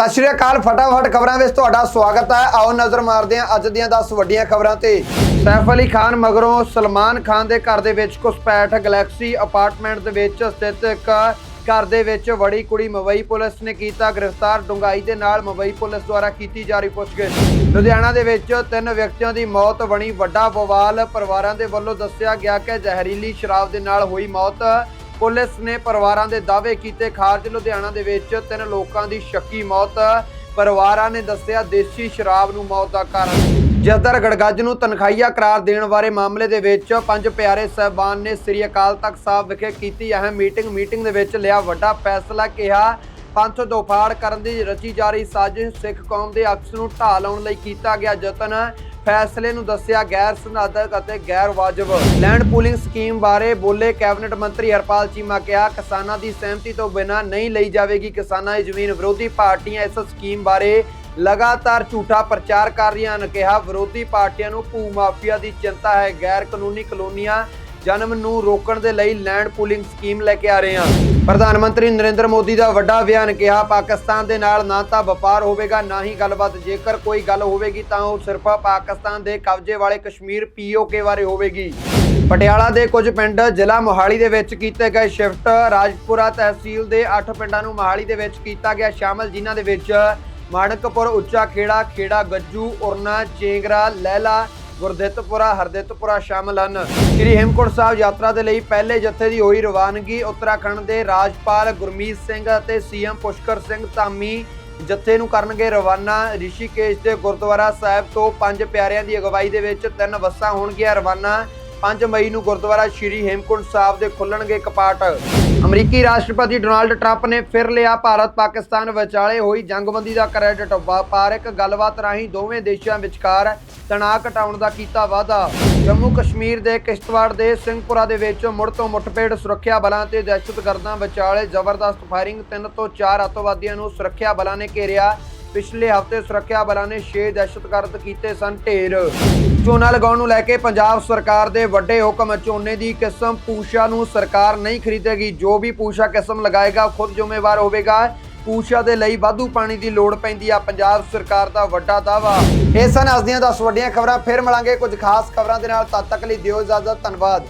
ਸਤਿ ਸ਼੍ਰੀ ਅਕਾਲ, ਫਟਾਫਟ ਖਬਰਾਂ ਵਿੱਚ ਤੁਹਾਡਾ ਸਵਾਗਤ ਹੈ। ਆਓ ਨਜ਼ਰ ਮਾਰਦੇ ਹਾਂ ਅੱਜ ਦੀਆਂ 10 ਵੱਡੀਆਂ ਖਬਰਾਂ ਤੇ। ਸੈਫ ਅਲੀ ਖਾਨ ਮਗਰੋਂ ਸਲਮਾਨ ਖਾਨ ਦੇ ਘਰ ਦੇ ਵਿੱਚ ਘੁਸਪੈਠ ਗੈਲੈਕਸੀ ਅਪਾਰਟਮੈਂਟ ਦੇ ਵਿੱਚ ਸਥਿਤ ਇੱਕ ਘਰ ਦੇ ਵਿੱਚ ਵੜੀ ਕੁੜੀ ਮੁੰਬਈ ਪੁਲਿਸ ਨੇ ਕੀਤਾ ਗ੍ਰਿਫਤਾਰ। ਡੁੰਗਾਈ ਦੇ ਨਾਲ ਮੁੰਬਈ ਪੁਲਿਸ ਦੁਆਰਾ ਕੀਤੀ ਜਾ ਰਹੀ ਪੁੱਛਗਿੱਛ। ਲੁਧਿਆਣਾ ਦੇ ਵਿੱਚ ਤਿੰਨ ਵਿਅਕਤੀਆਂ ਦੀ ਮੌਤ ਬਣੀ। ਵੱਡਾ ਬਵਾਲ ਪਰਿਵਾਰਾਂ ਦੇ ਵੱਲੋਂ ਦੱਸਿਆ ਗਿਆ ਕਿ ਜ਼ਹਿਰੀਲੀ ਸ਼ਰਾਬ ਦੇ ਨਾਲ ਹੋਈ ਮੌਤ। ਪੁਲਿਸ ਨੇ ਪਰਿਵਾਰਾਂ ਦੇ ਦਾਅਵੇ ਕੀਤੇ। ਖਾਰਜ ਲੁਧਿਆਣਾ ਦੇ ਵਿੱਚ ਤਿੰਨ ਲੋਕਾਂ ਦੀ ਸ਼ੱਕੀ ਮੌਤ। ਪਰਿਵਾਰਾਂ ਨੇ ਦੱਸਿਆ, ਦੇਸੀ ਸ਼ਰਾਬ ਨੂੰ ਮੌਤ ਦਾ ਕਾਰਨ। ਜਦਰ ਗੜਗੱਜ ਨੂੰ ਤਨਖਾਹੀਆ ਕਰਾਰ ਦੇਣ ਬਾਰੇ ਮਾਮਲੇ ਦੇ ਵਿੱਚ ਪੰਜ ਪਿਆਰੇ ਸਹਿਬਾਨ ਨੇ ਸ੍ਰੀ ਅਕਾਲ ਤਖਤ ਸਾਹਿਬ ਵਿਖੇ ਕੀਤੀ ਅਹਿਮ ਮੀਟਿੰਗ। ਮੀਟਿੰਗ ਦੇ ਵਿੱਚ ਲਿਆ ਵੱਡਾ ਫੈਸਲਾ, ਕਿਹਾ, ਪੰਥ ਦੋਫਾੜ ਕਰਨ ਦੀ ਰਚੀ ਜਾ ਰਹੀ ਸਾਜ਼ਿਸ਼ ਸਿੱਖ ਕੌਮ ਦੇ ਅਕਸ ਨੂੰ ਢਾਹ ਲਾਉਣ ਲਈ ਕੀਤਾ ਗਿਆ ਯਤਨ। ਫੈਸਲੇ ਨੂੰ ਦੱਸਿਆ ਗੈਰ ਸੰਵਿਧਾਨਕ ਅਤੇ ਗੈਰ ਵਾਜਬ। ਲੈਂਡ ਪੂਲਿੰਗ ਸਕੀਮ ਬਾਰੇ ਬੋਲੇ ਕੈਬਨਿਟ ਮੰਤਰੀ ਹਰਪਾਲ ਚੀਮਾ ਕਿਹਾ, ਕਿਸਾਨਾਂ ਦੀ ਸਹਿਮਤੀ ਤੋਂ ਬਿਨਾਂ ਨਹੀਂ ਲਈ ਜਾਵੇਗੀ ਕਿਸਾਨਾਂ ਦੀ ਜ਼ਮੀਨ। ਵਿਰੋਧੀ ਪਾਰਟੀਆਂ ਇਸ ਸਕੀਮ ਬਾਰੇ ਲਗਾਤਾਰ ਝੂਠਾ ਪ੍ਰਚਾਰ ਕਰ ਰਹੀਆਂ ਹਨ। ਕਿਹਾ, ਵਿਰੋਧੀ ਪਾਰਟੀਆਂ ਨੂੰ ਭੂ ਮਾਫੀਆ ਦੀ ਚਿੰਤਾ ਹੈ। ਗੈਰ ਕਾਨੂੰਨੀ ਕਲੋਨੀਆਂ ਜਨਮ ਨੂੰ ਰੋਕਣ ਦੇ ਲਈ ਲੈਂਡ ਪੂਲਿੰਗ ਸਕੀਮ ਲੈ ਕੇ ਆ ਰਹੇ ਹਾਂ। ਪ੍ਰਧਾਨ ਮੰਤਰੀ ਨਰਿੰਦਰ ਮੋਦੀ ਦਾ ਵੱਡਾ ਬਿਆਨ ਕਿਹਾ, ਪਾਕਿਸਤਾਨ ਦੇ ਨਾਲ ਨਾ ਤਾਂ ਵਪਾਰ ਹੋਵੇਗਾ, ਨਾ ਹੀ ਗੱਲਬਾਤ। ਜੇਕਰ ਕੋਈ ਗੱਲ ਹੋਵੇਗੀ ਤਾਂ ਉਹ ਸਿਰਫ ਪਾਕਿਸਤਾਨ ਦੇ ਕਬਜ਼ੇ ਵਾਲੇ ਕਸ਼ਮੀਰ ਪੀਓਕੇ ਬਾਰੇ ਹੋਵੇਗੀ। ਪਟਿਆਲਾ ਦੇ ਕੁਝ ਪਿੰਡ ਜ਼ਿਲ੍ਹਾ ਮੋਹਾਲੀ ਦੇ ਵਿੱਚ ਕੀਤੇ ਗਏ ਸ਼ਿਫਟ, ਰਾਜਪੁਰਾ ਤਹਿਸੀਲ ਦੇ 8 ਪਿੰਡਾਂ ਨੂੰ ਮੋਹਾਲੀ ਦੇ ਵਿੱਚ ਕੀਤਾ ਗਿਆ ਸ਼ਾਮਲ, ਜਿਨ੍ਹਾਂ ਦੇ ਵਿੱਚ ਮਾਣਕਪੁਰ, ਉੱਚਾ ਖੇੜਾ ਖੇੜਾ ਗੱਜੂ, ਉਰਨਾ, ਚੇਂਗਰਾ, ਲਹਿਲਾ ਗੁਰਦਿੱਤਪੁਰਾ, ਹਰਦਿੱਤਪੁਰਾ ਸ਼ਾਮਲ ਹਨ। ਸ੍ਰੀ ਹੇਮਕੁੰਟ ਸਾਹਿਬ ਯਾਤਰਾ ਦੇ ਲਈ ਪਹਿਲੇ ਜੱਥੇ ਦੀ ਹੋਈ ਰਵਾਨਗੀ, ਉੱਤਰਾਖੰਡ ਦੇ ਰਾਜਪਾਲ ਗੁਰਮੀਤ ਸਿੰਘ ਅਤੇ ਸੀਐਮ ਪੁਸ਼ਕਰ ਸਿੰਘ ਧਾਮੀ ਜੱਥੇ ਨੂੰ ਕਰਨਗੇ ਰਵਾਨਾ। ਰਿਸ਼ੀਕੇਸ਼ ਦੇ ਗੁਰਦੁਆਰਾ ਸਾਹਿਬ ਤੋਂ ਪੰਜ ਪਿਆਰਿਆਂ ਦੀ ਅਗਵਾਈ ਦੇ ਵਿੱਚ ਤਿੰਨ ਬੱਸਾਂ ਹੋਣਗੀਆਂ ਰਵਾਨਾ। 5 ਮਈ ਨੂੰ ਗੁਰਦੁਆਰਾ ਸ਼੍ਰੀ ਹੇਮਕੁੰਟ ਸਾਹਿਬ ਦੇ ਖੁੱਲਣਗੇ ਕਪਾਟ। ਅਮਰੀਕੀ ਰਾਸ਼ਟਰਪਤੀ ਡੋਨਾਲਡ ਟਰੰਪ ਨੇ ਫਿਰ ਲਿਆ ਭਾਰਤ ਪਾਕਿਸਤਾਨ ਵਿਚਾਲੇ ਹੋਈ ਜੰਗਬੰਦੀ ਦਾ ਕ੍ਰੈਡਿਟ ਵਪਾਰਕ ਗੱਲਬਾਤ ਰਾਹੀਂ ਦੋਵੇਂ ਦੇਸ਼ਾਂ ਵਿਚਕਾਰ ਤਣਾਅ ਘਟਾਉਣ ਦਾ ਕੀਤਾ ਵਾਅਦਾ। ਜੰਮੂ ਕਸ਼ਮੀਰ ਦੇ ਕਿਸ਼ਤਵਾੜ ਦੇ ਸਿੰਘਪੁਰਾ ਦੇ ਵਿੱਚ ਮੁੜ ਤੋਂ ਮੁੱਠਭੇੜ ਸੁਰੱਖਿਆ ਬਲਾਂ ਤੇ ਦਹਿਸ਼ਤਗਰਦਾਂ ਵਿਚਾਲੇ ਜ਼ਬਰਦਸਤ ਫਾਇਰਿੰਗ। ਤਿੰਨ ਤੋਂ ਚਾਰ ਅੱਤਵਾਦੀਆਂ ਨੂੰ ਸੁਰੱਖਿਆ ਬਲਾਂ ਨੇ ਘੇਰਿਆ। ਪਿਛਲੇ ਹਫ਼ਤੇ ਸੁਰੱਖਿਆ ਬਲਾਂ ਨੇ 6 ਦਹਿਸ਼ਤਗਰਦ ਕੀਤੇ ਸਨ, ਢੇਰ। ਝੋਨਾ ਲਗਾਉਣ ਨੂੰ ਲੈ ਕੇ ਪੰਜਾਬ ਸਰਕਾਰ ਦੇ ਵੱਡੇ ਹੁਕਮ, ਝੋਨੇ ਦੀ ਕਿਸਮ ਪੂਸ਼ਾ ਨੂੰ ਸਰਕਾਰ ਨਹੀਂ ਖਰੀਦੇਗੀ। ਜੋ ਵੀ ਪੂਸ਼ਾ ਕਿਸਮ ਲਗਾਏਗਾ, ਖੁਦ ਜ਼ਿੰਮੇਵਾਰ ਹੋਵੇਗਾ। ਪੂਸ਼ਾ ਦੇ ਲਈ ਵਾਧੂ ਪਾਣੀ ਦੀ ਲੋੜ ਪੈਂਦੀ ਆ, ਪੰਜਾਬ ਸਰਕਾਰ ਦਾ ਵੱਡਾ ਦਾਅਵਾ। ਇਹ ਸਨ ਅੱਜ ਦੀਆਂ 10 ਵੱਡੀਆਂ ਖਬਰਾਂ। ਫਿਰ ਮਿਲਾਂਗੇ ਕੁਝ ਖਾਸ ਖਬਰਾਂ ਦੇ ਨਾਲ। ਤਦ ਤੱਕ ਲਈ ਦਿਓ ਇਜਾਜ਼ਤ। ਧੰਨਵਾਦ।